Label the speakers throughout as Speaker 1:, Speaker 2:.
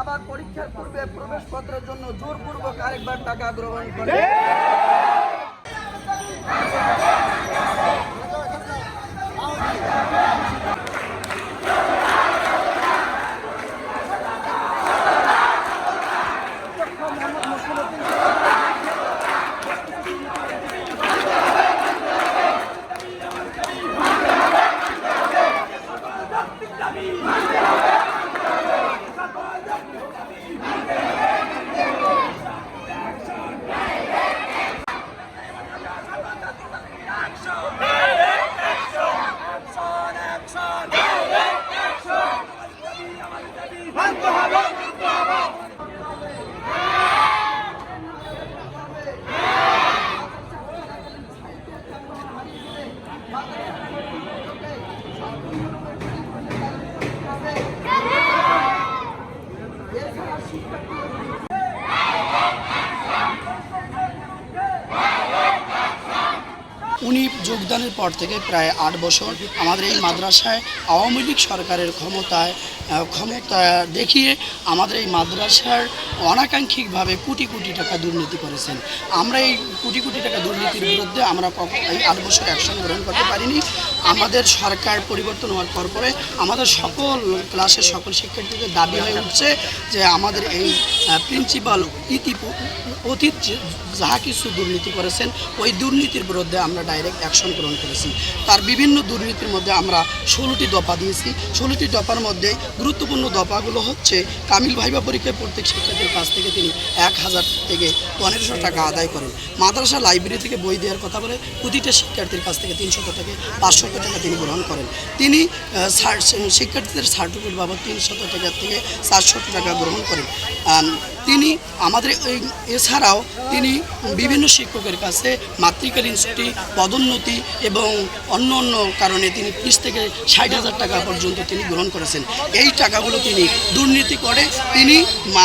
Speaker 1: আবার পরীক্ষার পূর্বে প্রবেশপত্রের জন্য জোরপূর্বক আরেকবার টাকা গ্রহণ করে। Yeah.
Speaker 2: উনি যোগদানের পর থেকে প্রায় আট বছর আমাদের এই মাদ্রাসায় আওয়ামী লীগ সরকারের ক্ষমতায় ক্ষমতা দেখিয়ে আমাদের এই মাদ্রাসার অনাকাঙ্ক্ষিকভাবে কোটি কোটি টাকা দুর্নীতি করেছেন। আমরা এই কোটি কোটি টাকা দুর্নীতির বিরুদ্ধে আমরা এই আট বছর অ্যাকশন গ্রহণ করতে পারিনি। আমাদের সরকার পরিবর্তন হওয়ার পর পরে আমাদের সকল ক্লাসের সকল শিক্ষার্থীদের দাবি হয়ে উঠছে যে আমাদের এই প্রিন্সিপাল ইতি অতীত যাহা কিছু দুর্নীতি করেছেন, ওই দুর্নীতির বিরুদ্ধে আমরা ডাইরেক্ট অ্যাকশন গ্রহণ করেছি। তার বিভিন্ন দুর্নীতির মধ্যে আমরা ষোলোটি দফা দিয়েছি। ষোলোটি দফার মধ্যে গুরুত্বপূর্ণ দফাগুলো হচ্ছে কামিল ভাইবা পরীক্ষায় প্রত্যেক শিক্ষার্থীর কাছ থেকে তিনি এক হাজার থেকে পনেরোশো টাকা আদায় করেন। মাদ্রাসা লাইব্রেরি থেকে বই দেওয়ার কথা বলে প্রতিটা শিক্ষার্থীর কাছ থেকে তিনশত থেকে পাঁচশো টাকা তিনি গ্রহণ করেন। তিনি শিক্ষার্থীদের সার্টিফিকেট বাবদ তিনশত টাকা থেকে চারশো টাকা গ্রহণ করেন। তিনি আমাদের এই, এছাড়াও তিনি বিভিন্ন শিক্ষকের কাছে মাতৃকালীন ছুটি, পদোন্নতি এবং অন্য অন্য কারণে তিনি ত্রিশ থেকে ষাট হাজার টাকা পর্যন্ত তিনি গ্রহণ করেছেন। এই টাকাগুলো তিনি দুর্নীতি করে তিনি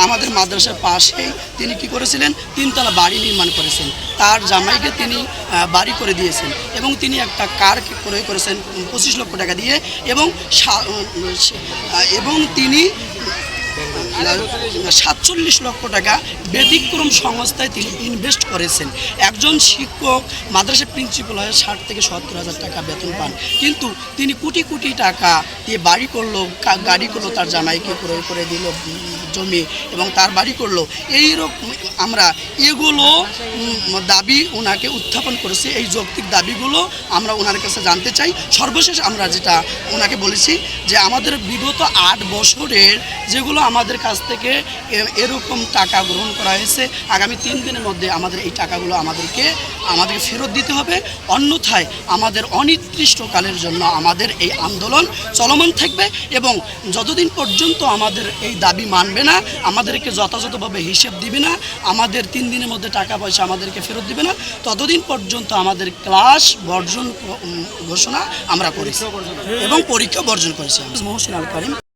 Speaker 2: আমাদের মাদ্রাসার পাশেই তিনি কি করেছিলেন? তিনতলা বাড়ি নির্মাণ করেছেন। তার জামাইকে তিনি বাড়ি করে দিয়েছেন এবং তিনি একটা কার ক্রয় করেছেন পঁচিশ লক্ষ টাকা দিয়ে এবং এবং তিনি সাতচল্লিশ লক্ষ টাকা ব্যতিক্রম সংস্থায় তিনি ইনভেস্ট করেছেন। একজন শিক্ষক, মাদ্রাসা প্রিন্সিপাল হয়ে ষাট থেকে সত্তর হাজার টাকা বেতন পান। কিন্তু তিনি কোটি কোটি টাকা দিয়ে বাড়ি করল গাড়ি করল, তার জামাইকে ক্রয় করে দিল, জমি এবং তার বাড়ি করল। এইরকম আমরা এগুলো দাবি ওনাকে উত্থাপন করেছি। এই যৌক্তিক দাবিগুলো আমরা ওনার কাছে জানতে চাই। সর্বশেষ আমরা যেটা ওনাকে বলেছি যে আমাদের বিগত আট বছরের যেগুলো আমাদের কাছ থেকে এরকম টাকা গ্রহণ করা হয়েছে। আগামী তিন দিনের মধ্যে আমাদের এই টাকাগুলো আমাদেরকে আমাদেরকে ফেরত দিতে হবে। অন্যথায় আমাদের অনির্দিষ্টকালের জন্য আমাদের এই আন্দোলন চলমান থাকবে এবং যতদিন পর্যন্ত আমাদের এই দাবি মানবে না, আমাদেরকে যথাযথভাবে হিসেব দিবে না, আমাদের তিন দিনের মধ্যে টাকা পয়সা আমাদেরকে ফেরত দিবে না, ততদিন পর্যন্ত আমাদের ক্লাস বর্জন ঘোষণা আমরা করেছি এবং পরীক্ষা বর্জন করেছি মহসিন আল করিম।